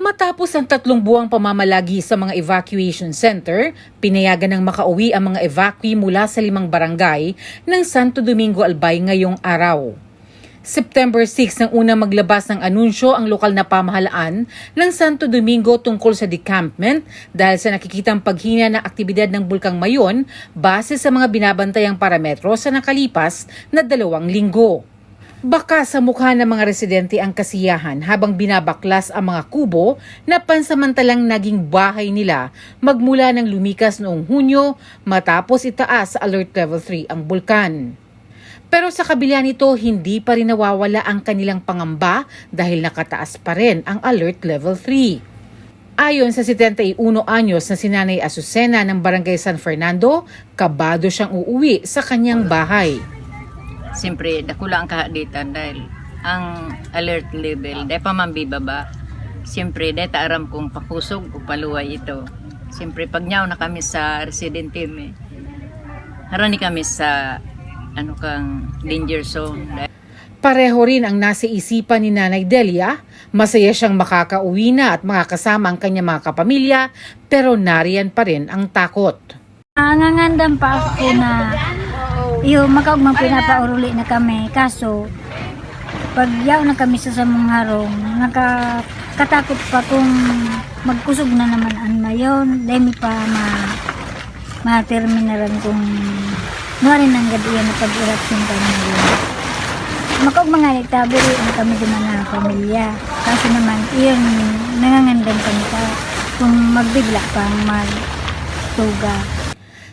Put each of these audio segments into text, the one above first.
Matapos ang tatlong buwang pamamalagi sa mga evacuation center, pinayagan ng makauwi ang mga evacuee mula sa limang barangay ng Santo Domingo Albay ngayong araw. September 6 nang una maglabas ng anunsyo ang lokal na pamahalaan ng Santo Domingo tungkol sa decampment dahil sa nakikitang paghina ng aktibidad ng Bulkang Mayon base sa mga binabantayang parametro sa nakalipas na dalawang linggo. Baka sa mukha ng mga residente ang kasiyahan habang binabaklas ang mga kubo na pansamantalang naging bahay nila magmula ng lumikas noong Hunyo matapos itaas sa Alert Level 3 ang bulkan. Pero sa kabila nito, hindi pa rin nawawala ang kanilang pangamba dahil nakataas pa rin ang Alert Level 3. Ayon sa 71 anyos na sinanay Azucena ng Barangay San Fernando, kabado siyang uuwi sa kanyang bahay. Siyempre, dakula ang kahaditan dahil ang alert level, dahil pa man bibaba. Siyempre, dahil taaram kong pakusog o paluway ito. Siyempre, pag nyaw na kami sa resident team, eh, harani kami sa ano kang danger zone. Dahil Pareho rin ang nasa isipan ni Nanay Delia, masaya siyang makakauwi na at makakasama ang kanyang mga kapamilya, pero nariyan pa rin ang takot. Nangangandam pa ako na yung makaugmang pinapauruli na kami. Kaso, pag yaw na kami sa samong harong, nakakatakot pa kung magkusog na naman ang mayon. Demi pa ma ma-terminalan kung nuwari ng gabi yan na pag-eruption kami ngayon. Makaugmang nga nagtabiri na kami din na pamilya. Kaso naman, iyon, nangangandam kami ka kung magbigla pang magtuga.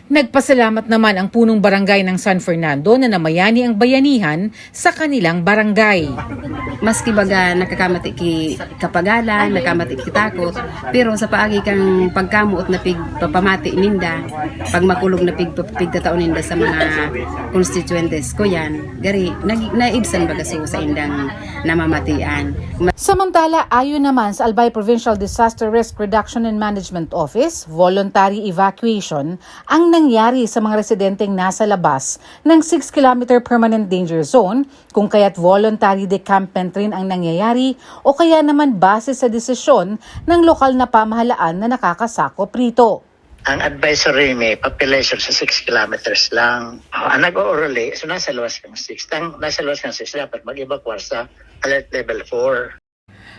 Nagpasalamat naman ang punong barangay ng San Fernando na namayani ang bayanihan sa kanilang barangay. maski baga nakakamati ki kapagalan, nakamati ki takot, pero sa paagi kang pagkamuot na pig papamati ninda, pag makulog na pig pigtataon ninda sa mga constituentes ko yan, gari nag, naibsan baga so sa indang namamatian. Samantala, ayon naman sa Albay Provincial Disaster Risk Reduction and Management Office, voluntary evacuation ang nangyari sa mga residenteng nasa labas ng 6-kilometer permanent danger zone kung kaya't voluntary decampment rin ang nangyayari o kaya naman base sa desisyon ng lokal na pamahalaan na nakakasakop rito. ang advisory may population sa 6 kilometers lang. Uh, ang nag-orally, so nasa luwas kang 6. Tang, nasa luwas kang 6, dapat mag-evacuate sa alert level 4.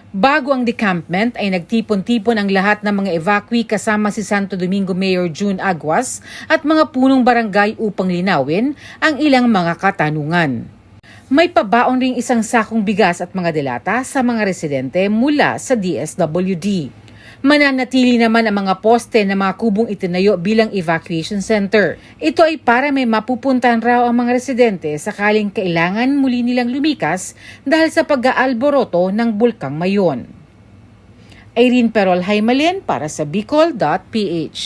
Bago ang decampment ay nagtipon-tipon ang lahat ng mga evacuee kasama si Santo Domingo Mayor June Aguas at mga punong barangay upang linawin ang ilang mga katanungan. May pabaon ring isang sakong bigas at mga delata sa mga residente mula sa DSWD. Mananatili naman ang mga poste na mga kubong itinayo bilang evacuation center. Ito ay para may mapupuntahan raw ang mga residente sakaling kailangan muli nilang lumikas dahil sa pag-aalboroto ng bulkang mayon. Irene Perol Haimalin para sa Bicol.ph